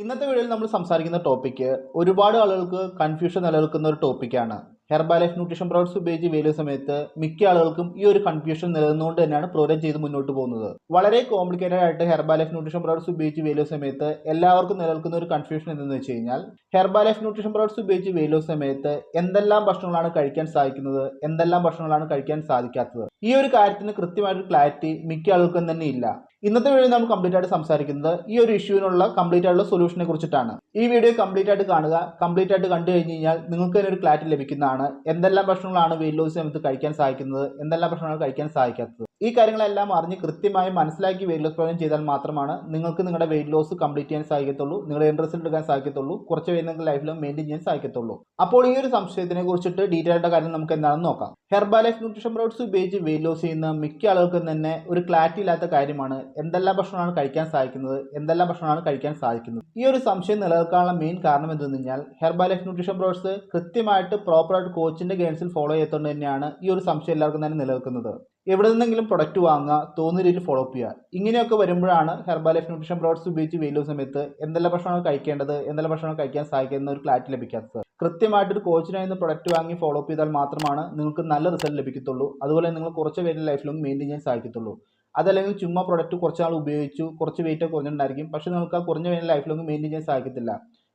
ഇന്നത്തെ വീഡിയോയിൽ നമ്മൾ സംസാരിക്കുന്ന ടോപ്പിക്ക് ഒരുപാട് ആളുകൾക്ക് കൺഫ്യൂഷൻ നിലനിൽക്കുന്ന ഒരു ടോപ്പിക്കാണ് ഹെർബാലൈഫ് ന്യൂട്രീഷൻ പ്രോഡക്ട്സ് ഉപയോഗിച്ച് വേലിയ സമയത്ത് മിക്ക ആളുകൾക്കും ഈ ഒരു കൺഫ്യൂഷൻ നിലനിന്നുകൊണ്ട് തന്നെയാണ് പ്രോഗ്രാം ചെയ്ത് മുന്നോട്ട് പോകുന്നത്. വളരെ കോംപ്ലിക്കേറ്റഡ് ആയിട്ട് ഹെർബാലൈഫ് ന്യൂട്രീഷൻ പ്രോഡക്ട്സ് ഉപയോഗിച്ച് വേലിയ സമയത്ത് എല്ലാവർക്കും നിലനിൽക്കുന്ന ഒരു കൺഫ്യൂഷൻ എന്തെന്ന് വെച്ച് കഴിഞ്ഞാൽ ഹെർബാലൈഫ് ന്യൂട്രീഷൻ പ്രോഡക്ട്സ് ഉപയോഗിച്ച് വേലിയ സമയത്ത് എന്തെല്ലാം ഭക്ഷണങ്ങളാണ് കഴിക്കാൻ സാധിക്കുന്നത് എന്തെല്ലാം ഭക്ഷണങ്ങളാണ് കഴിക്കാൻ സാധിക്കാത്തത്? ഈ ഒരു കാര്യത്തിന് കൃത്യമായൊരു ക്ലാരിറ്റി മിക്ക ആളുകൾക്കും തന്നെ ഇല്ല. ഇന്നത്തെ വീഡിയോ നമ്മൾ കംപ്ലീറ്റ് ആയിട്ട് സംസാരിക്കുന്നത് ഈ ഒരു ഇഷ്യൂവിനുള്ള കംപ്ലീറ്റ് ആയിട്ടുള്ള സൊല്യൂഷനെ കുറിച്ചിട്ടാണ്. ഈ വീഡിയോ കംപ്ലീറ്റ് ആയിട്ട് കാണുക കംപ്ലീറ്റ് ആയിട്ട് കണ്ടു കഴിഞ്ഞ് കഴിഞ്ഞാൽ നിങ്ങൾക്ക് തന്നെ ഒരു ക്ലാരിറ്റി ലഭിക്കുന്നതാണ്. എന്തെല്ലാം ഭക്ഷണങ്ങളാണ് വെയിറ്റ് ലോസ് നമുക്ക് കഴിക്കാൻ സാധിക്കുന്നത് എന്തെല്ലാം ഭക്ഷണങ്ങൾ കഴിക്കാൻ സാധിക്കാത്തത് ഈ കാര്യങ്ങളെല്ലാം അറിഞ്ഞ് കൃത്യമായി മനസ്സിലാക്കി വെയിറ്റ് ലോസ് പ്രോഗ്രാം ചെയ്താൽ മാത്രമാണ് നിങ്ങൾക്ക് നിങ്ങളുടെ വെയിറ്റ് ലോസ് കംപ്ലീറ്റ് ചെയ്യാൻ സാധിക്കത്തുള്ളൂ നിങ്ങളുടെ റിസൾട്ട് എടുക്കാൻ സാധിക്കത്തുള്ളൂ കുറച്ച് പേര് നിങ്ങൾക്ക് ലൈഫിലും മെയിന്റെയിൻ ചെയ്യാൻ സാധിക്കത്തുള്ളൂ. അപ്പോൾ ഈ ഒരു സംശയത്തിനെ കുറിച്ചിട്ട് ഡീറ്റെയിൽ ആയിട്ട് കാര്യം നമുക്ക് എന്താണെന്ന് നോക്കാം. ഹെർബാലൈഫ് ന്യൂട്രീഷൻ പ്രോഡക്ട്സ് ഉപയോഗിച്ച് വെയിറ്റ് ലോസ് ചെയ്യുന്ന മിക്ക ആളുകൾക്കും തന്നെ ഒരു ക്ലാരിറ്റി ഇല്ലാത്ത കാര്യമാണ്. എന്തെല്ലാം ഭക്ഷണമാണ് കഴിക്കാൻ സാധിക്കുന്നത് എന്തെല്ലാം ഭക്ഷണമാണ് കഴിക്കാൻ സാധിക്കുന്നത്? ഈ ഒരു സംശയം നിലനിൽക്കാനുള്ള മെയിൻ കാരണം എന്തെന്ന് കഴിഞ്ഞാൽ ഹെർബാലൈഫ് ന്യൂട്രീഷൻ പ്രോഡക്ട്സ് കൃത്യമായിട്ട് പ്രോപ്പറായിട്ട് കോച്ചിന്റെ ഗൈഡൻസിൽ ഫോളോ ചെയ്തുകൊണ്ട് തന്നെയാണ് ഈ ഒരു സംശയം എല്ലാവർക്കും തന്നെ നിലനിൽക്കുന്നത്. എവിടെ നിന്നെങ്കിലും പ്രൊഡക്റ്റ് വാങ്ങുക തോന്നുന്ന രീതിയിൽ ഫോളോ അപ്പ് ചെയ്യുക. ഇങ്ങനെയൊക്കെ വരുമ്പോഴാണ് ഹെർബാലൈഫ് ന്യൂട്രീഷൻ പ്രോഡക്ട്സ് ഉപയോഗിച്ച് വെയിറ്റ് സമയത്ത് എന്തെല്ലാം ഭക്ഷണമാണ് കഴിക്കേണ്ടത് എന്തെല്ലാം ഭക്ഷണം കഴിക്കാൻ സാധിക്കുന്ന ഒരു ക്ലാരിറ്റി ലഭിക്കാത്തത് കൃത്യമായിട്ട് ഒരു കോച്ചിനായി നിന്ന് പ്രൊഡക്റ്റ് വാങ്ങി ഫോളോ അപ്പ് ചെയ്താൽ മാത്രമാണ് നിങ്ങൾക്ക് നല്ല റിസൾട്ട് ലഭിക്കത്തുള്ളൂ. അതുപോലെ നിങ്ങൾ കുറച്ച് പേരുടെ ലൈഫിലും മെയിന്റെയിൻ ചെയ്യാൻ സാധിക്കത്തുള്ളൂ. അതല്ലെങ്കിൽ ചുമ്മാ പ്രൊഡക്റ്റ് കുറച്ച് നാൾ ഉപയോഗിച്ചു കുറച്ച് വെയിറ്റ് കുറഞ്ഞിട്ടുണ്ടായിരിക്കും. പക്ഷേ നിങ്ങൾക്ക് ആ കുറഞ്ഞ പേരുടെ ലൈഫിലൊന്നും മെയിന്റെയിൻ ചെയ്യാൻ സാധിക്കത്തില്ല.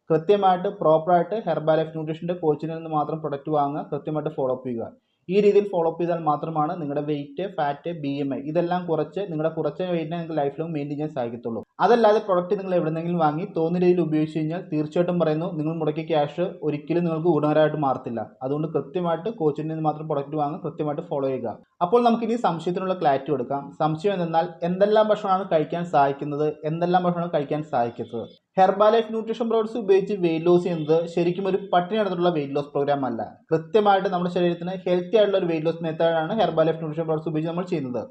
കൃത്യമായിട്ട് പ്രോപ്പറായിട്ട് ഹെർബാലൈഫ് ന്യൂട്രീഷന്റെ കോച്ചിനിൽ നിന്ന് മാത്രം പ്രൊഡക്റ്റ് വാങ്ങുക കൃത്യമായിട്ട് ഫോളോ അപ്പ് ചെയ്യുക. ഈ രീതിയിൽ ഫോളോ അപ്പ് ചെയ്താൽ മാത്രമാണ് നിങ്ങളുടെ weight fat B M I ഇതെല്ലാം കുറച്ച് നിങ്ങളുടെ കുറച്ച വെയിറ്റിനെ നിങ്ങൾക്ക് ലൈഫ് ലോങ് മെയിന്റെയിൻ ചെയ്യാൻ സാധിക്കത്തുള്ളൂ. അതല്ലാതെ പ്രൊഡക്റ്റ് നിങ്ങൾ എവിടെന്നെങ്കിലും വാങ്ങി തോന്നിയ രീതിയിൽ ഉപയോഗിച്ച് കഴിഞ്ഞാൽ തീർച്ചയായിട്ടും പറയുന്നു നിങ്ങൾ മുടക്കി ക്യാഷ് ഒരിക്കലും നിങ്ങൾക്ക് ഗുണകരമായിട്ട് മാറത്തില്ല. അതുകൊണ്ട് കൃത്യമായിട്ട് കോച്ചിന്റെ നിന്ന് മാത്രം പ്രൊഡക്റ്റ് വാങ്ങുക കൃത്യമായിട്ട് ഫോളോ ചെയ്യുക. അപ്പോൾ നമുക്കിനി സംശയത്തിനുള്ള ക്ലാരിറ്റി കൊടുക്കാം. സംശയം എന്നാൽ എന്തെല്ലാം ഭക്ഷണമാണ് കഴിക്കാൻ സാധിക്കുന്നത് എന്തെല്ലാം ഭക്ഷണമാണ് കഴിക്കാൻ സാധിക്കുന്നത് ഹെർബാലൈഫ് ന്യൂട്രീഷൻ പ്രോഡക്ട്സ് ഉപയോഗിച്ച് വെയിറ്റ് ലോസ് ചെയ്യുന്നത് ശരിക്കും ഒരു പട്ടിണി നടന്നിട്ടുള്ള വെയിറ്റ് ലോസ് പ്രോഗ്രാം അല്ല. കൃത്യമായിട്ട് നമ്മുടെ ശരീരത്തിന് ഹെൽത്തി ആയിട്ടുള്ള ഒരു വെയിറ്റ് ലോസ് മെത്തേഡാണ് ഹെർബാലൈഫ് ന്യൂട്രീഷൻ പ്രോഡക്ട്സ് ഉപയോഗിച്ച് നമ്മൾ ചെയ്യുന്നത്.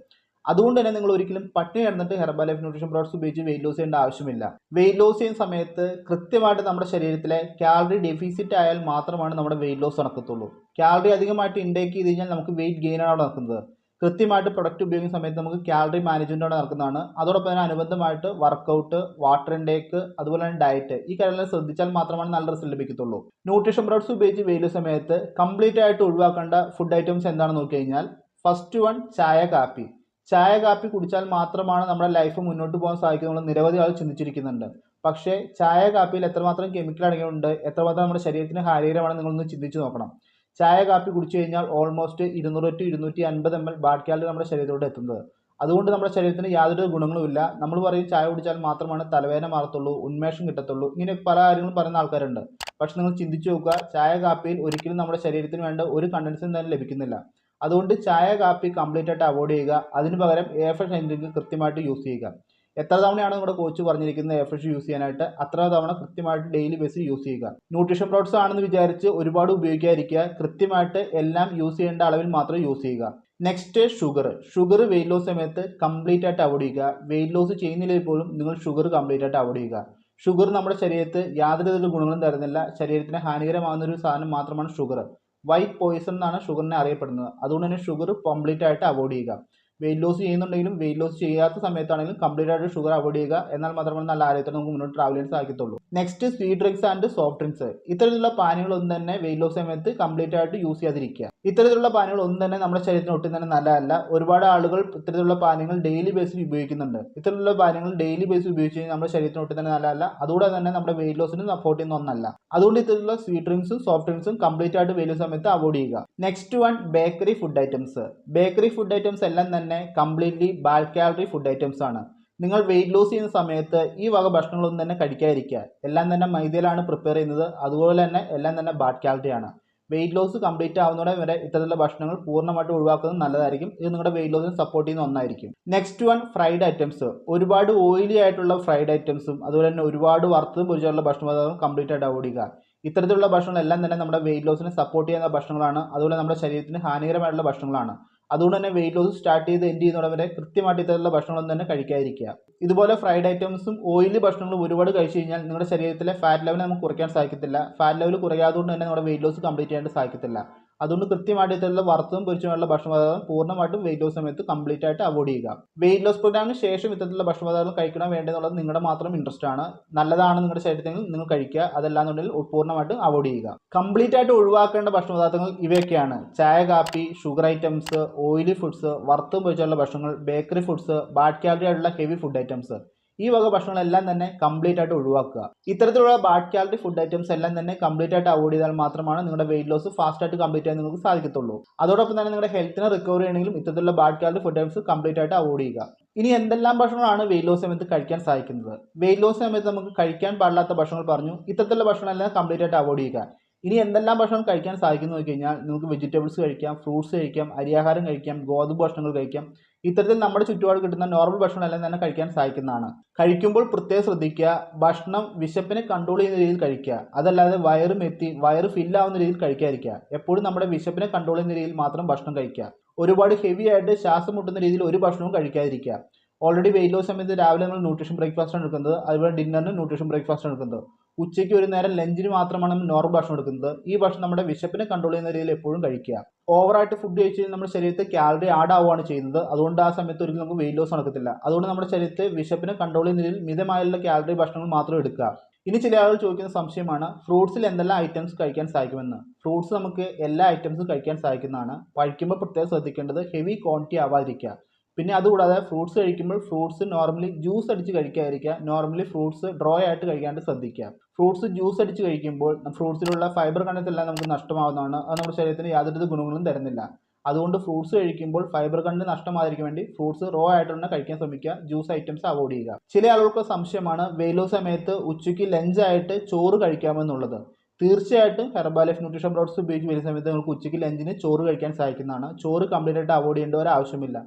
അതുകൊണ്ട് തന്നെ നിങ്ങൾ ഒരിക്കലും പട്ടിണി കിടന്നിട്ട് ഹെർബാലൈഫ് ന്യൂട്രീഷൻ പ്രോഡക്ട്സ് ഉപയോഗിച്ച് വെയിറ്റ് ലോസ് ചെയ്യേണ്ട ആവശ്യമില്ല. വെയിറ്റ് ലോസ് ചെയ്യുന്ന സമയത്ത് കൃത്യമായിട്ട് നമ്മുടെ ശരീരത്തിലെ കാലറി ഡെഫിസിറ്റ് ആയാൽ മാത്രമാണ് നമ്മുടെ വെയിറ്റ് ലോസ് നടക്കത്തുള്ളൂ. കാലറി അധികമായിട്ട് ഇൻടേക്ക് ചെയ്ത് കഴിഞ്ഞാൽ നമുക്ക് വെയിറ്റ് ഗെയിൻ ആണ് നടക്കുന്നത്. കൃത്യമായിട്ട് പ്രൊഡക്റ്റ് ഉപയോഗിക്കുന്ന സമയത്ത് നമുക്ക് കാലറി മാനേജ്മെന്റോടെ നടക്കുന്നതാണ്. അതോടൊപ്പം തന്നെ അനുബന്ധമായിട്ട് വർക്കൗട്ട് വാട്ടർ ഇൻടേക്ക് അതുപോലെ തന്നെ ഡയറ്റ് ഈ കാര്യങ്ങൾ ശ്രദ്ധിച്ചാൽ മാത്രമാണ് നല്ല റിസൾട്ട് ലഭിക്കത്തുള്ളൂ. ന്യൂട്രീഷൻ പ്രോഡക്ട്സ് ഉപയോഗിച്ച് വെയിൽ സമയത്ത് കംപ്ലീറ്റ് ആയിട്ട് ഒഴിവാക്കേണ്ട ഫുഡ് ഐറ്റംസ് എന്താണെന്ന് നോക്കി കഴിഞ്ഞാൽ ഫസ്റ്റ് വൺ ചായ കാപ്പി. ചായ കാപ്പി കുടിച്ചാൽ മാത്രമാണ് നമ്മുടെ ലൈഫ് മുന്നോട്ട് പോകാൻ സാധിക്കുന്നത് നിരവധി ആൾ ചിന്തിച്ചിരിക്കുന്നുണ്ട്. പക്ഷേ ചായ കാപ്പിയിൽ എത്രമാത്രം കെമിക്കൽ അടങ്ങിയിട്ടുണ്ട് എത്രമാത്രം നമ്മുടെ ശരീരത്തിന് ഹാനികരമാണ് നിങ്ങളൊന്ന് ചിന്തിച്ച് നോക്കണം. ചായ കാപ്പി കുടിച്ചു കഴിഞ്ഞാൽ ഓൾമോസ്റ്റ് ഇരുന്നൂറ് ടു ഇരുന്നൂറ്റി അൻപത് എം എൽ ബാഡ് കാലറി നമ്മുടെ ശരീരത്തോട് എത്തുന്നത്. അതുകൊണ്ട് നമ്മുടെ ശരീരത്തിന് യാതൊരു ഗുണങ്ങളുമില്ല നമ്മൾ പറയും ചായ കുടിച്ചാൽ മാത്രമാണ് തലവേദന മാറത്തുള്ളൂ ഉന്മേഷം കിട്ടത്തുള്ളൂ ഇങ്ങനെ പല കാര്യങ്ങളും പറയുന്ന ആൾക്കാരുണ്ട്. പക്ഷെ നിങ്ങൾ ചിന്തിച്ചു നോക്കുക ചായ കാപ്പിയിൽ ഒരിക്കലും നമ്മുടെ ശരീരത്തിന് വേണ്ട ഒരു കണ്ടൻസും തന്നെ ലഭിക്കുന്നില്ല. അതുകൊണ്ട് ചായ കാപ്പി കംപ്ലീറ്റ് ആയിട്ട് അവോയ്ഡ് ചെയ്യുക. അതിന് പകരം എ ഫ്രഷ് എസ് കൃത്യമായിട്ട് യൂസ് ചെയ്യുക. എത്ര തവണയാണ് നിങ്ങളുടെ കോച്ച് പറഞ്ഞിരിക്കുന്നത് എഫ് എസ് യൂസ് ചെയ്യാനായിട്ട്? അത്ര തവണ കൃത്യമായിട്ട് ഡെയിലി ബേസിൽ യൂസ് ചെയ്യുക. ന്യൂട്രീഷൻ പ്രോഡക്ട്സ് ആണെന്ന് വിചാരിച്ച് ഒരുപാട് ഉപയോഗിക്കാതിരിക്കുക. കൃത്യമായിട്ട് എല്ലാം യൂസ് ചെയ്യേണ്ട അളവിൽ മാത്രം യൂസ് ചെയ്യുക. Next sugar sugar weight loss സമയത്ത് കംപ്ലീറ്റ് ആയിട്ട് അവോയ്ഡ് ചെയ്യുക. വെയിറ്റ് ലോസ് ചെയ്യുന്നില്ലെങ്കിൽ പോലും നിങ്ങൾ ഷുഗർ കംപ്ലീറ്റ് ആയിട്ട് അവോയ്ഡ് ചെയ്യുക. ഷുഗർ നമ്മുടെ ശരീരത്ത് യാതൊരു വിധ ഗുണങ്ങളും തരുന്നില്ല. ശരീരത്തിന് ഹാനികരമാകുന്ന ഒരു സാധനം മാത്രമാണ് ഷുഗർ വൈറ്റ് പോയിസൺ എന്നാണ് ഷുഗറിനെ അറിയപ്പെടുന്നത്. അതുകൊണ്ട് തന്നെ ഷുഗർ കംപ്ലീറ്റ് ആയിട്ട് അവോയ്ഡ് ചെയ്യുക. വെയിറ്റ് ലോസ് ചെയ്യുന്നുണ്ടെങ്കിലും വെയിറ്റ് ലോസ് ചെയ്യാത്ത സമയത്താണെങ്കിലും കംപ്ലീറ്റ് ആയിട്ട് ഷുഗർ അവോയ്ഡ് ചെയ്യുക. എന്നാൽ മാത്രമേ നല്ല ആരോഗ്യത്തിന് നമുക്ക് മുന്നോട്ട് ട്രാവൽ ചെയ്യാൻ സാധിക്കത്തുള്ളൂ. Next sweet drinks and soft drinks ഇത്തരത്തിലുള്ള പാനീയങ്ങളൊന്നും തന്നെ വെയിറ്റ് ലോസ് സമയത്ത് കംപ്ലീറ്റ് ആയിട്ട് യൂസ് ചെയ്യാതിരിക്കുക. ഇത്തരത്തിലുള്ള പാനുകൾ ഒന്നും തന്നെ നമ്മുടെ ശരീരത്തിന് ഒട്ടും തന്നെ നല്ലതല്ല. ഒരുപാട് ആളുകൾ ഇത്തരത്തിലുള്ള പാനീയങ്ങൾ ഡെയിലി ബേസിൽ ഉപയോഗിക്കുന്നുണ്ട്. ഇത്തരത്തിലുള്ള പാനീയങ്ങൾ ഡെയിലി ബേസിൽ ഉപയോഗിച്ച് കഴിഞ്ഞാൽ നമ്മുടെ ശരീരത്തിന് ഒട്ടും തന്നെ നല്ലതല്ല. അതുകൂടെ തന്നെ നമ്മുടെ വെയിറ്റ് ലോസിന് സപ്പോർട്ട് ചെയ്യുന്ന ഒന്നല്ല. അതുകൊണ്ട് ഇത്തരത്തിലുള്ള സ്വീറ്റ് ഡ്രിങ്ക്സും സോഫ്റ്റ് ഡ്രിങ്ക്സും കംപ്ലീറ്റ് ആയിട്ട് വെയിറ്റ് സമയത്ത് അവോയ്ഡ് ചെയ്യുക. Next one bakery food items bakery food items എല്ലാം തന്നെ completely bad calorie food items ആണ്. നിങ്ങൾ വെയിറ്റ് ലോസ് ചെയ്യുന്ന സമയത്ത് ഈ വക ഭക്ഷണങ്ങളൊന്നും തന്നെ കഴിക്കാതിരിക്കുക. എല്ലാം തന്നെ മൈദയിലാണ് പ്രിപ്പയർ ചെയ്യുന്നത്. അതുപോലെ തന്നെ എല്ലാം തന്നെ ബാഡ് കാലറി ആണ്. വെയിറ്റ് ലോസ് കംപ്ലീറ്റ് ആവുന്നതോടെ വരെ ഇത്തരത്തിലുള്ള ഭക്ഷണങ്ങൾ പൂർണമായിട്ട് ഒഴിവാക്കുന്നത് നല്ലതായിരിക്കും. ഇത് നിങ്ങളുടെ വെയിറ്റ് ലോസിന് സപ്പോർട്ട് ചെയ്യുന്ന ഒന്നായിരിക്കും. നെക്സ്റ്റ് വൺ ഫ്രൈഡ് ഐറ്റംസ് ഒരുപാട് ഓയിലി ആയിട്ടുള്ള ഫ്രൈഡ് ഐറ്റംസും അതുപോലെ തന്നെ ഒരുപാട് വറുത്തതും പൊരിച്ചുള്ള ഭക്ഷണം കംപ്ലീറ്റ് ആയിട്ട് അവോയ്ഡ് ചെയ്യുക. ഇത്തരത്തിലുള്ള ഭക്ഷണങ്ങൾ എല്ലാം തന്നെ നമ്മുടെ വെയിറ്റ് ലോസിനെ സപ്പോർട്ട് ചെയ്യുന്ന ഭക്ഷണങ്ങളാണ്. അതുപോലെ നമ്മുടെ ശരീരത്തിന് ഹാനികരമായിട്ടുള്ള ഭക്ഷണങ്ങളാണ്. അതുകൊണ്ട് തന്നെ വെയിറ്റ് ലോസ് സ്റ്റാർട്ട് ചെയ്ത് എൻഡ് ചെയ്യുന്നവരെ വരെ കൃത്യമായിട്ട് ഇത്തരത്തിലുള്ള ഭക്ഷണങ്ങളൊന്നും തന്നെ കഴിക്കാതിരിക്കുക. ഇതുപോലെ ഫ്രൈഡ് ഐറ്റംസും ഓയിലി ഭക്ഷണങ്ങളും ഒരുപാട് കഴിച്ചു കഴിഞ്ഞാൽ നിങ്ങളുടെ ശരീരത്തിലെ ഫാറ്റ് ലെവൽ നമുക്ക് കുറയ്ക്കാൻ സാധിക്കത്തില്ല. ഫാറ്റ് ലെവൽ കുറയാതുകൊണ്ട് തന്നെ നമ്മുടെ വെയിറ്റ് ലോസ് കംപ്ലീറ്റ് ചെയ്യാൻ സാധിക്കത്തില്ല. അതുകൊണ്ട് കൃത്യമായിട്ടുള്ള ഇത്തരത്തിലുള്ള വറുത്തതും പൊരിച്ചുമുള്ള ഭക്ഷണപദാർത്ഥം പൂർണമായിട്ടും വെയിറ്റ് ലോസ് സമയത്ത് കംപ്ലീറ്റ് ആയിട്ട് അവോയ്ഡ് ചെയ്യുക. വെയിറ്റ് ലോസ് പ്രോഗ്രാമിന് ശേഷം ഇത്തരത്തിലുള്ള ഭക്ഷണപദാർത്ഥം കഴിക്കണം വേണ്ടെന്നുള്ളത് നിങ്ങളുടെ മാത്രം ഇൻട്രസ്റ്റ് ആണ്. നല്ലതാണ് നിങ്ങളുടെ ശരീരത്തിൽ നിങ്ങൾ കഴിക്കുക. അതല്ലാന്നുണ്ടെങ്കിൽ പൂർണമായിട്ടും അവോയ്ഡ് ചെയ്യുക. കംപ്ലീറ്റ് ആയിട്ട് ഒഴിവാക്കേണ്ട ഭക്ഷണപദാർത്ഥങ്ങൾ ഇവയൊക്കെയാണ്. ചായ കാപ്പി ഷുഗർ ഐറ്റംസ് ഓയിലി ഫുഡ്സ് വറുത്തും പൊരിച്ചുള്ള ഭക്ഷണങ്ങൾ ബേക്കറി ഫുഡ്സ് ബാഡ് കാലറി ആയിട്ടുള്ള ഹെവി ഫുഡ് ഐറ്റംസ് ഈ വക ഭക്ഷണങ്ങളെല്ലാം തന്നെ കംപ്ലീറ്റ് ആയിട്ട് ഒഴിവാക്കുക. ഇത്തരത്തിലുള്ള ബാഡ് ക്വാളിറ്റി ഫുഡ് ഐറ്റംസ് എല്ലാം തന്നെ കംപ്ലീറ്റ് ആയിട്ട് അവോയ്ഡ് ചെയ്താൽ മാത്രമാണ് നിങ്ങളുടെ വെയിറ്റ് ലോസ് ഫാസ്റ്റ് ആയിട്ട് കംപ്ലീറ്റ് ചെയ്യാൻ നിങ്ങൾക്ക് സാധിക്കത്തുള്ളൂ. അതോടൊപ്പം തന്നെ നിങ്ങളുടെ ഹെൽത്തിനെ റിക്കവർ ചെയ്യണമെങ്കിലും ഇത്തരത്തിലുള്ള bad quality food items complete ആയിട്ട് അവോയ്ഡ് ചെയ്യുക. ഇനി എന്തെല്ലാം ഭക്ഷണങ്ങളാണ് വെയിറ്റ് ലോസ് സമയത്ത് കഴിക്കാൻ സാധിക്കുന്നത്? വെയിറ്റ് ലോസ് സമയത്ത് നമുക്ക് കഴിക്കാൻ പാടില്ലാത്ത ഭക്ഷണങ്ങൾ പറഞ്ഞു. ഇത്തരത്തിലുള്ള ഭക്ഷണമെല്ലാം കംപ്ലീറ്റ് ആയിട്ട് അവോയ്ഡ് ചെയ്യുക. ഇനി എന്തെല്ലാം ഭക്ഷണം കഴിക്കാൻ സാധിക്കുന്നു നോക്കി കഴിഞ്ഞാൽ നിങ്ങൾക്ക് വെജിറ്റബിൾസ് കഴിക്കാം ഫ്രൂട്ട്സ് കഴിക്കാം അരിയാഹാരം കഴിക്കാം ഗോതമ്പ് ഭക്ഷണങ്ങൾ കഴിക്കാം. ഇത്തരത്തിൽ നമ്മുടെ ചുറ്റുപാട് കിട്ടുന്ന നോർമൽ ഭക്ഷണം എല്ലാം തന്നെ കഴിക്കാൻ സഹായിക്കുന്നതാണ്. കഴിക്കുമ്പോൾ പ്രത്യേകം ശ്രദ്ധിക്കുക. ഭക്ഷണം വിശപ്പിനെ കൺട്രോൾ ചെയ്യുന്ന രീതിയിൽ കഴിക്കുക. അതല്ലാതെ വയറും എത്തി വയറ് ഫില്ലാവുന്ന രീതിയിൽ കഴിക്കാതിരിക്കുക. എപ്പോഴും നമ്മുടെ വിശപ്പിനെ കൺട്രോൾ ചെയ്യുന്ന രീതിയിൽ മാത്രം ഭക്ഷണം കഴിക്കുക. ഒരുപാട് ഹെവി ആയിട്ട് ശ്വാസം മുട്ടുന്ന രീതിയിൽ ഒരു ഭക്ഷണവും കഴിക്കാതിരിക്കുക. ഓൾറെഡി വെയിറ്റ് ലോസ് സമയത്ത് രാവിലെ നമ്മൾ ന്യൂട്രീഷൻ ബ്രേക്ക്ഫാസ്റ്റ് ആണ് എടുക്കുന്നത്. അതുപോലെ ഡിന്നറിന് ന്യൂട്രീഷൻ ബ്രേക്ക്ഫാസ്റ്റ് ആണ് എടുക്കുന്നത്. ഉച്ചയ്ക്ക് ഒരു നേരം ലഞ്ചിന് മാത്രമാണ് നോർമൽ ഭക്ഷണം എടുക്കുന്നത്. ഈ ഭക്ഷണം നമ്മുടെ വിശപ്പിനെ കൺട്രോൾ ചെയ്യുന്ന രീതിയിൽ എപ്പോഴും കഴിക്കുക. ഓവറായിട്ട് ഫുഡ് കഴിച്ച് നമ്മുടെ ശരീരത്തിൽ കാലറി ആഡ് ആവുകയാണ് ചെയ്യുന്നത്. അതുകൊണ്ട് ആ സമയത്ത് ഒരിക്കലും നമുക്ക് വെയിറ്റ് ലോസ് നടക്കത്തില്ല. അതുകൊണ്ട് നമ്മുടെ ശരീരത്തെ വിശപ്പിനെ കൺട്രോൾ ചെയ്യുന്ന രീതിയിൽ മിതമായുള്ള കാലറി ഭക്ഷണങ്ങൾ മാത്രം എടുക്കുക. ഇനി ചില ആളുകൾ ചോദിക്കുന്ന സംശയമാണ് ഫ്രൂട്ട്സിൽ എന്തെല്ലാം ഐറ്റംസ് കഴിക്കാൻ സാധിക്കുമെന്ന് ഫ്രൂട്ട്സ് നമുക്ക് എല്ലാ ഐറ്റംസും കഴിക്കാൻ സാധിക്കുന്നതാണ് കഴിക്കുമ്പോൾ പ്രത്യേകം ശ്രദ്ധിക്കേണ്ടത് ഹെവി ക്വാണ്ടിറ്റി ആവാതിരിക്കുക. പിന്നെ അതുകൂടാതെ ഫ്രൂട്ട്സ് കഴിക്കുമ്പോൾ ഫ്രൂട്ട്സ് നോർമലി ജ്യൂസ് അടിച്ച് കഴിക്കാതിരിക്കുക. നോർമലി ഫ്രൂട്ട്സ് ഡ്രോ ആയിട്ട് കഴിക്കാണ്ട് ശ്രദ്ധിക്കുക. ഫ്രൂട്ട്സ് ജ്യൂസ് അടിച്ച് കഴിക്കുമ്പോൾ ഫ്രൂട്ട്സിലുള്ള ഫൈബർ കണ്ടെല്ലാം നമുക്ക് നഷ്ടമാവുന്നതാണ്. അത് നമ്മുടെ ശരീരത്തിന് യാതൊരു ഗുണങ്ങളും തരുന്നില്ല. അതുകൊണ്ട് ഫ്രൂട്ട്സ് കഴിക്കുമ്പോൾ ഫൈബർ കണ്ടന്റ് നഷ്ടമാതിരിക്കാൻ വേണ്ടി ഫ്രൂട്ട്സ് റോ ആയിട്ട് തന്നെ കഴിക്കാൻ ശ്രമിക്കുക. ജ്യൂസ് ഐറ്റംസ് അവോയ്ഡ് ചെയ്യുക. ചില ആളുകൾക്ക് സംശയമാണ് വെയിലോ സമയത്ത് ഉച്ചയ്ക്ക് ലഞ്ചായിട്ട് ചോറ് കഴിക്കാമെന്നുള്ളത്. തീർച്ചയായിട്ടും ഹെർബാലൈഫ് ന്യൂട്രീഷൻ പ്രോഡക്ട്സ് ഉപയോഗിച്ച് വരുന്ന സമയത്ത് നിങ്ങൾക്ക് ഉച്ചയ്ക്ക് ലഞ്ചിന് ചോറ് കഴിക്കാൻ സാധിക്കുന്നതാണ് ചോറ് കംപ്ലീറ്റ് ആയിട്ട് അവോയ്ഡ് ചെയ്യേണ്ട ഒരു ആവശ്യമില്ല.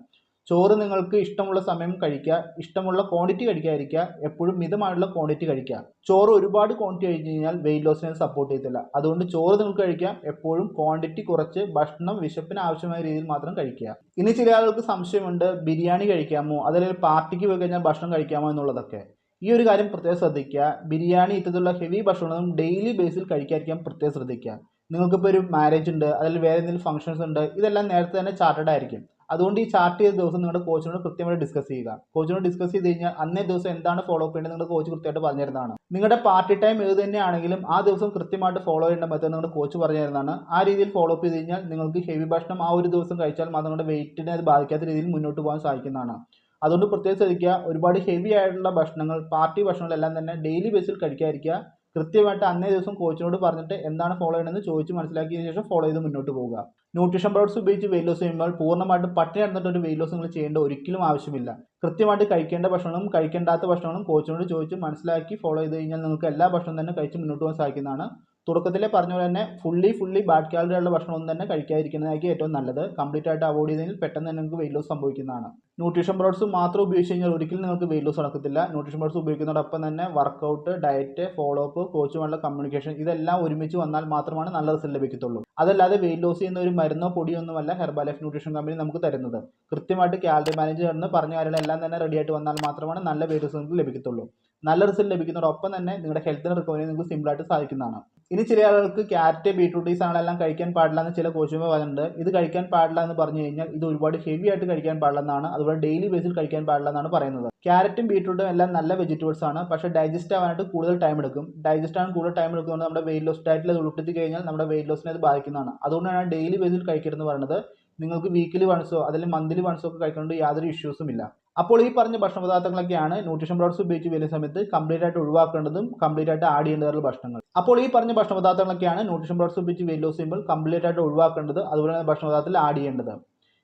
ചോറ് നിങ്ങൾക്ക് ഇഷ്ടമുള്ള സമയം കഴിക്കുക ഇഷ്ടമുള്ള ക്വാണ്ടിറ്റി കഴിക്കാതിരിക്കുക എപ്പോഴും മിതമായുള്ള ക്വാണ്ടിറ്റി കഴിക്കുക. ചോറ് ഒരുപാട് ക്വാണ്ടിറ്റി കഴിച്ചു കഴിഞ്ഞാൽ വെയിറ്റ് ലോസിനെ സപ്പോർട്ട് ചെയ്യത്തില്ല. അതുകൊണ്ട് ചോറ് നിങ്ങൾക്ക് കഴിക്കാം എപ്പോഴും ക്വാണ്ടിറ്റി കുറച്ച് ഭക്ഷണം വിശപ്പിന് ആവശ്യമായ രീതിയിൽ മാത്രം കഴിക്കുക. ഇനി ചില ആളുകൾക്ക് സംശയമുണ്ട് ബിരിയാണി കഴിക്കാമോ? അതല്ലെങ്കിൽ പാർട്ടിക്ക് പോയി കഴിഞ്ഞാൽ ഭക്ഷണം കഴിക്കാമോ എന്നുള്ളതൊക്കെ. ഈ ഒരു കാര്യം പ്രത്യേകം ശ്രദ്ധിക്കുക. ബിരിയാണി ഇത്തരത്തിലുള്ള ഹെവി ഭക്ഷണവും ഡെയിലി ബേസിൽ കഴിക്കാതിരിക്കാൻ പ്രത്യേകം ശ്രദ്ധിക്കുക. നിങ്ങൾക്കിപ്പോൾ ഒരു മാരേജ് ഉണ്ട് അതിൽ വേറെ എന്തെങ്കിലും ഫംഗ്ഷൻസ് ഉണ്ട് ഇതെല്ലാം നേരത്തെ തന്നെ ചാർട്ടഡ് ആയിരിക്കും. അതുകൊണ്ട് ഈ ചാർട്ട് ചെയ്ത ദിവസം നിങ്ങളുടെ കോച്ചിനോട് കൃത്യമായിട്ട് ഡിസ്കസ് ചെയ്യുക. കോച്ചിനോട് ഡിസ്കസ് ചെയ്ത് കഴിഞ്ഞാൽ അന്നേ ദിവസം എന്താണ് ഫോളോ അപ്പ് ചെയ്യേണ്ടത് നിങ്ങളുടെ കോച്ച് കൃത്യമായിട്ട് പറഞ്ഞു തരുന്നതാണ് നിങ്ങളുടെ പാർട്ടി ടൈം ഏത് തന്നെയാണെങ്കിലും ആ ദിവസം കൃത്യമായിട്ട് ഫോളോ ചെയ്യേണ്ട മെത്തേഡ് നിങ്ങളുടെ കോച്ച് പറഞ്ഞു തരുന്നതാണ് ആ രീതിയിൽ ഫോളോ അപ്പ് ചെയ്ത് കഴിഞ്ഞാൽ നിങ്ങൾക്ക് ഹെവി ഭക്ഷണം ആ ഒരു ദിവസം കഴിച്ചാൽ മാത്രം നിങ്ങളുടെ വെയിറ്റിനെ അത് ബാധിക്കാത്ത രീതിയിൽ മുന്നോട്ട് പോകാൻ സാധിക്കുന്നതാണ്. അതുകൊണ്ട് പ്രത്യേകം ശ്രദ്ധിക്കുക ഒരുപാട് ഹെവി ആയിട്ടുള്ള ഭക്ഷണങ്ങൾ പാർട്ടി ഭക്ഷണങ്ങളെല്ലാം തന്നെ ഡെയിലി ബേസിൽ കഴിക്കാതിരിക്കുക. കൃത്യമായിട്ട് അന്നേ ദിവസം കോച്ചിനോട് പറഞ്ഞിട്ട് എന്താണ് ഫോളോ ചെയ്യണമെന്ന് ചോദിച്ച് മനസ്സിലാക്കിയതിന് ശേഷം ഫോളോ ചെയ്ത് മുന്നോട്ട് പോവുക. ന്യൂട്രീഷൻ പ്രോഡക്ട്സ് ഉപയോഗിച്ച് വെയിറ്റ് ലോസ് ചെയ്യുമ്പോൾ പൂർണമായിട്ടും പട്ടിണി നടന്നിട്ട് ഒരു വെയിറ്റ് ലോസ് നിങ്ങൾ ചെയ്യേണ്ട ഒരിക്കലും ആവശ്യമില്ല. കൃത്യമായിട്ട് കഴിക്കേണ്ട ഭക്ഷണവും കഴിക്കേണ്ടാത്ത ഭക്ഷണവും കോച്ചിനോട് ചോദിച്ച് മനസ്സിലാക്കി ഫോളോ ചെയ്ത് കഴിഞ്ഞാൽ നിങ്ങൾക്ക് എല്ലാ ഭക്ഷണവും തന്നെ കഴിച്ച് മുന്നോട്ട് പോകാൻ സാധിക്കുന്നതാണ്. തുടക്കത്തിലെ പറഞ്ഞ പോലെ തന്നെ ഫുള്ളി ഫുള്ളി ബാഡ് കാലറി ഉള്ള ഭക്ഷണമൊന്നും തന്നെ കഴിക്കാതിരിക്കുന്നതായിരിക്കും ഏറ്റവും നല്ലത്. കംപ്ലീറ്റ് ആയിട്ട് അവോയ്ഡ് ചെയ്തതിൽ പെട്ടെന്ന് തന്നെ നിങ്ങൾക്ക് വെയിറ്റ് ലോസ് സംഭവിക്കുന്നതാണ്. ന്യൂട്രീഷൻ പ്രോഡക്ട്സ് മാത്രം ഉപയോഗിച്ച് കഴിഞ്ഞാൽ ഒരിക്കലും നിങ്ങൾക്ക് വെയിറ്റ് ലോസ് നടക്കത്തില്ല. ന്യൂട്രീഷൻ പ്രോഡക്ട്സ് ഉപയോഗിക്കുന്നതോടൊപ്പം തന്നെ വർക്കൗട്ട് ഡയറ്റ് ഫോളോ അപ്പ് കോച്ചുമായുള്ള കമ്മ്യൂണിക്കേഷൻ ഇതെല്ലാം ഒരുമിച്ച് വന്നാൽ മാത്രമാണ് നല്ല റിസൾട്ട് ലഭിക്കത്തുള്ളൂ. അതല്ലാതെ വെയിറ്റ് ലോസ് ചെയ്യുന്ന ഒരു മരുന്നോ പൊടിയോ ഒന്നുമല്ല ഹെർബാലൈഫ് ന്യൂട്രീഷൻ കമ്പനി നമുക്ക് തരുന്നത്. കൃത്യമായിട്ട് കാലറി മാനേജ് എന്ന് പറഞ്ഞ കാര്യങ്ങളെല്ലാം തന്നെ റെഡി ആയിട്ട് വന്നാൽ മാത്രമാണ് നല്ല വെയിറ്റ് റിസൾട്ട് ലഭിക്കത്തുള്ളൂ. നല്ല റിസൾട്ട് ലഭിക്കുന്നതോടൊപ്പം തന്നെ നിങ്ങളുടെ ഹെൽത്തിന് റിക്കവറി നിങ്ങൾക്ക് സിമ്പിളായിട്ട് സാധിക്കുന്നതാണ്. ഇനി ചില ആളുകൾക്ക് ക്യാരറ്റ് ബീട്രൂട്ട് ഈ സാധനങ്ങളെല്ലാം കഴിക്കാൻ പാടില്ല എന്ന് ചില കോച്ചുമ്പോൾ പറയുന്നുണ്ട്. ഇത് കഴിക്കാൻ പാടില്ല എന്ന് പറഞ്ഞു കഴിഞ്ഞാൽ ഇത് ഒരുപാട് ഹെവി ആയിട്ട് കഴിക്കാൻ പാടില്ല എന്നാണ് അതുപോലെ ഡെയിലി ബേസിൽ കഴിക്കാൻ പാടില്ല എന്നാണ് പറയുന്നത്. ക്യാരറ്റും ബീട്രൂട്ടും എല്ലാം നല്ല വെജിറ്റബിൾസ് ആണ്. പക്ഷേ ഡൈജസ്റ്റ് ആവാനായിട്ട് കൂടുതൽ ടൈം എടുക്കും. ഡൈജസ്റ്റ് ആവാൻ കൂടുതൽ ടൈം എടുക്കുന്നത് നമ്മുടെ വെയിറ്റ് ലോസ് ഡയറ്റിൽ അത് ഉൾപ്പെടുത്തി കഴിഞ്ഞാൽ നമ്മുടെ വെയിറ്റ് ലോസിനെ അത് ബാധിക്കുന്നതാണ്. അതുകൊണ്ടാണ് ഡെയിലി ബേസിൽ കഴിക്കരുതെന്ന് പറയുന്നത്. നിങ്ങൾക്ക് വീക്കിലി വൺസോ അല്ലെങ്കിൽ മന്ത്ലി വൺസോ ഒക്കെ കഴിക്കുന്നുണ്ട് യാതൊരു ഇഷ്യൂസും ഇല്ല. അപ്പോൾ ഈ പറഞ്ഞ ഭക്ഷണ പദാർത്ഥങ്ങളൊക്കെയാണ് ന്യൂട്രീഷൻ പ്രോഡക്ട്സ് ഉപയോഗിച്ച് വരുന്ന സമയത്ത് കംപ്ലീറ്റ് ആയിട്ട് ഒഴിവാക്കേണ്ടതും കംപ്ലീറ്റ് ആയിട്ട് ആഡ് ചെയ്യേണ്ടതുള്ള ഭക്ഷണങ്ങൾ. അപ്പോൾ ഈ പറഞ്ഞ ഭക്ഷണ പദാർത്ഥങ്ങളൊക്കെയാണ് ന്യൂട്രീഷൻ പ്രോഡക്ട്സ് ഉപയോഗിച്ച് വെയിറ്റ് ലോസ് ചെയ്യുമ്പോൾ കംപ്ലീറ്റ് ആയിട്ട് ഒഴിവാക്കേണ്ടത് അതുപോലെ തന്നെ ഭക്ഷണ പദാർത്ഥത്തിൽ ആഡ് ചെയ്യേണ്ടത്.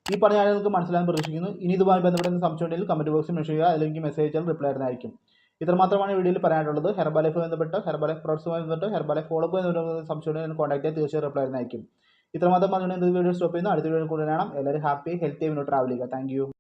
ഈ പറഞ്ഞ കാര്യം നിങ്ങൾക്ക് മനസ്സിലാകാൻ പ്രതീക്ഷിക്കുന്നു. ഇനി ഇതുമായി ബന്ധപ്പെട്ട സംശയം ഉണ്ടെങ്കിൽ കമന്റ് ബോക്സിൽ മെഷർ ചെയ്യുക അല്ലെങ്കിൽ മെസ്സേജ് അയച്ചാൽ റിപ്ലൈ ആയിരുന്നായിരിക്കും ഇത്രമാത്രമാണ് വീഡിയോയിൽ പറയാനുള്ളത്. ഹെർബാലൈഫ് ബന്ധപ്പെട്ട് ഹെർബാലൈഫ് പ്രോഡക്ട്സുമായി ബന്ധപ്പെട്ട് ഹെർബാലൈഫ് ഫോളോ അപ്പ് ബന്ധപ്പെട്ട സംശയം ഉണ്ടെങ്കിൽ കോൺടാക്ട് ചെയ്യാൻ തീർച്ചയായും റിപ്ലൈ ആയിരുന്നായിരിക്കും ഇത്രമാത്രം പറഞ്ഞുകൊണ്ട് വീഡിയോ സ്റ്റോപ്പ് ചെയ്യുന്നു. അടുത്ത വീഡിയോ കൂടെ കാണാം. എല്ലാവരും ഹാപ്പി ഹെൽത്തി ആയി ട്രാവൽ ചെയ്യുക. താങ്ക്